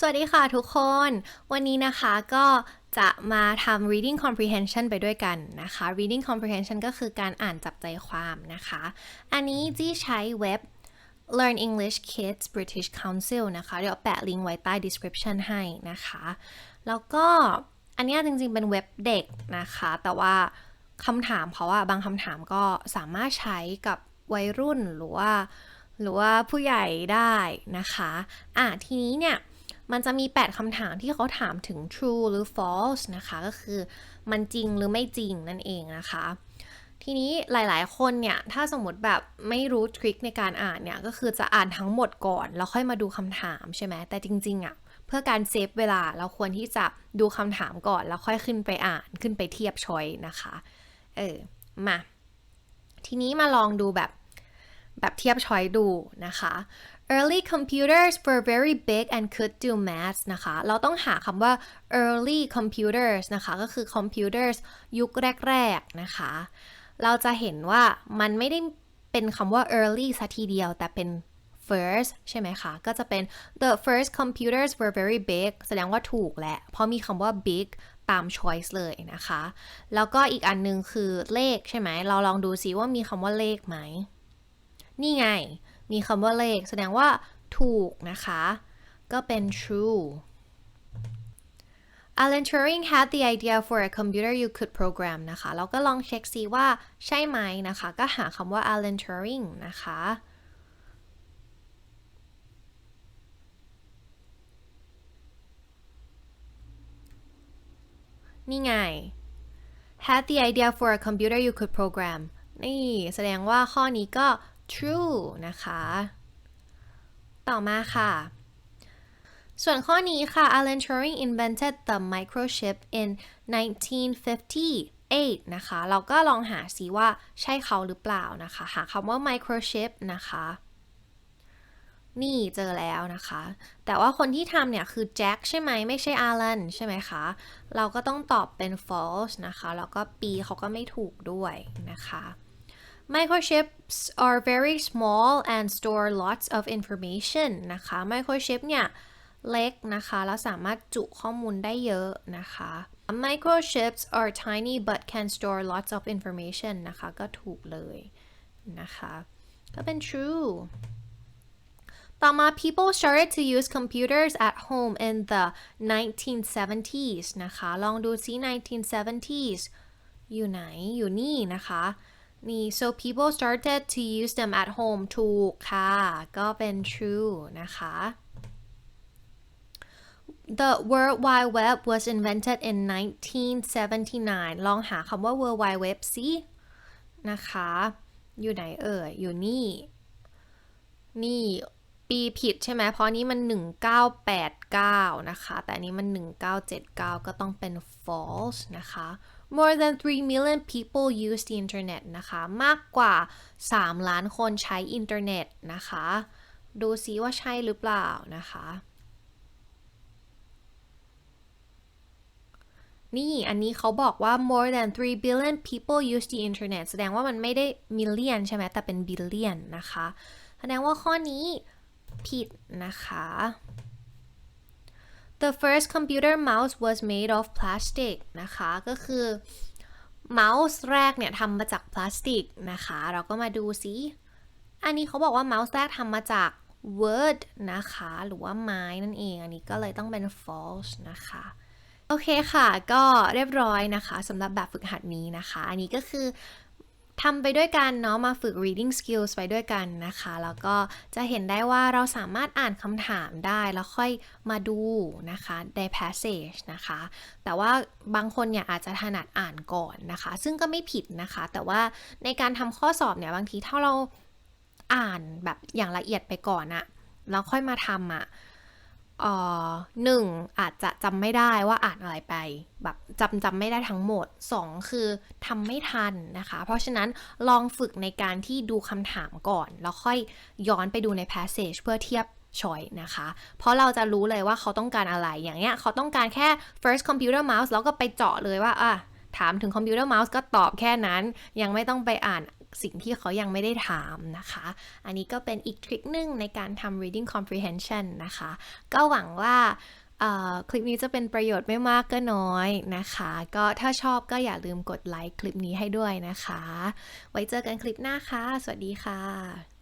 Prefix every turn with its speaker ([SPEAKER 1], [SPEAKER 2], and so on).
[SPEAKER 1] สวัสดีค่ะทุกคน วันนี้นะคะก็จะมาทำ reading comprehension ไปด้วยกันนะคะ reading comprehension ก็คือการอ่านจับใจความนะคะ อันนี้จี้ใช้เว็บ Learn English Kids British Council นะคะ เดี๋ยวแปะลิงก์ไว้ใต้ description ให้นะคะ แล้วก็อันนี้จริงๆ เป็นเว็บเด็กนะคะ แต่ว่าคำถามเพราะว่าบางคำถามก็สามารถใช้กับวัยรุ่นหรือว่าหรือว่าผู้ใหญ่ได้นะคะ อะทีนี้เนี่ย มันจะมี 8คำถามที่เขาถามถึง true หรือ false นะคะ ก็คือมันจริงหรือไม่จริงนั่นเองนะคะ ทีนี้หลายๆ คนเนี่ย ถ้าสมมติแบบไม่รู้ทริคในการอ่านเนี่ย ก็คือจะอ่านทั้งหมดก่อน แล้วค่อยมาดูคำถามใช่ไหม แต่จริง ๆอะ่ะเพื่อการเซฟเวลาเราควรที่จะดูคำถามก่อน แล้วค่อยขึ้นไปอ่านขึ้นไปเทียบชอยนะคะ เออ มา ทีนี้มาลองดูแบบแบบเทียบชอยดูนะคะ early computers were very big and could do maths นะคะ เราต้องหาคำว่า early computers นะคะ ก็คือ computers ยุคแรก ๆ นะคะ เราจะเห็นว่ามันไม่ได้เป็นคำว่า early ซะทีเดียว แต่เป็น first ใช่ไหมคะ ก็จะเป็น the first computers were very big แสดงว่าถูกแหละ เพราะมีคำว่า big ตาม choice เลยนะคะ แล้วก็อีกอันนึงคือเลขใช่ไหม เราลองดูซิว่ามีคำว่าเลขไหม นี่ไง มีคำว่าเลข แสดงว่าถูกนะคะ ก็เป็น true Alan Turing had the idea for a computer you could program นะคะ เราก็ลองเช็คซิว่าใช่ไหมนะคะ ก็หาคำว่า Alan Turing นะคะ นี่ไง had the idea for a computer you could program นี่ แสดงว่าข้อนี้ก็ true นะคะ ต่อมาค่ะ ส่วนข้อนี้ค่ะ Alan Turing invented the microchip in 1958 นะคะ เราก็ลองหาซิว่าใช่เขาหรือเปล่านะคะ หาคำว่า microchip นะคะ นี่เจอแล้วนะคะ แต่ว่าคนที่ทำเนี่ยคือแจ็คใช่ไหมไม่ใช่อารันใช่ไหมคะ เราก็ต้องตอบเป็น false นะคะ แล้วก็ปีเขาก็ไม่ถูกด้วยนะคะ Microchips are very small and store lots of information นะคะ Microchip เนี่ยเล็กนะคะ แล้วสามารถจุข้อมูลได้เยอะนะคะ Microchips are tiny but can store lots of information นะคะ ก็ถูกเลยนะคะ ก็เป็น true ต่อมา people started to use computers at home in the 1970s นะคะ ลองดูซิ 1970s อยู่ไหน อยู่นี่นะคะ นี่ so people started to use them at home ถูกค่ะ ก็เป็น true นะคะ The World Wide Web was invented in 1979 ลองหาคำว่า World Wide Web สินะคะ อยู่ไหนเอ่ย อยู่นี่ นี่ปีผิดใช่ไหม เพราะนี้มัน 1989 นะคะ แต่อันนี้มัน 1979 ก็ต้องเป็น false นะคะ more than 3 million people use the internet นะคะ มากกว่า 3 ล้านคนใช้อินเทอร์เน็ตนะคะ ดูซิว่าใช่หรือเปล่านะคะ นี่อันนี้เขาบอกว่า more than 3 billion people use the internet แสดงว่ามันไม่ได้ million ใช่ไหมแต่เป็น billion นะคะ แสดงว่าข้อนี้ผิดนะคะ The first computer mouse was made of plastic นะคะ ก็คือเมาส์แรกเนี่ยทำมาจากพลาสติกนะคะ เราก็มาดูซิอันนี้เขาบอกว่าเมาส์แรกทำมาจาก wood นะคะ หรือว่าไม้นั่นเอง อันนี้ก็เลยต้องเป็น false นะคะ โอเคค่ะ ก็เรียบร้อยนะคะสำหรับแบบฝึกหัดนี้นะคะ อันนี้ก็คือ ทำไปด้วยกันเนาะมาฝึก reading skills ไปด้วยกันนะคะ แล้วก็จะเห็นได้ว่าเราสามารถอ่านคำถามได้แล้วค่อยมาดูนะคะใน passage นะคะ แต่ว่าบางคนเนี่ยอาจจะถนัดอ่านก่อนนะคะ ซึ่งก็ไม่ผิดนะคะ แต่ว่าในการทำข้อสอบเนี่ยบางทีถ้าเราอ่านแบบอย่างละเอียดไปก่อนอะแล้วค่อยมาทำอะ เอ่อหนึ่งอาจจะจำไม่ได้ว่าอ่านอะไรไป แบบจำจำไม่ได้ทั้งหมดสองคือทำไม่ทันนะคะ เพราะฉะนั้นลองฝึกในการที่ดูคำถามก่อน แล้วค่อยย้อนไปดูใน passage เพื่อเทียบช้อยนะคะ เพราะเราจะรู้เลยว่าเขาต้องการอะไร อย่างเงี้ยเขาต้องการแค่ first computer mouse แล้วก็ไปเจาะเลยว่าอะ ถามถึง computer mouse ก็ตอบแค่นั้น ยังไม่ต้องไปอ่านสิ่งที่เขายังไม่ได้ถามนะคะ อันนี้ก็เป็นอีกทริคหนึ่งในการทำ reading comprehension นะคะ ก็หวังว่าคลิปนี้จะเป็นประโยชน์ไม่มากก็น้อยนะคะ ก็ถ้าชอบก็อย่าลืมกดไลค์คลิปนี้ให้ด้วยนะคะ ไว้เจอกันคลิปหน้าค่ะ สวัสดีค่ะ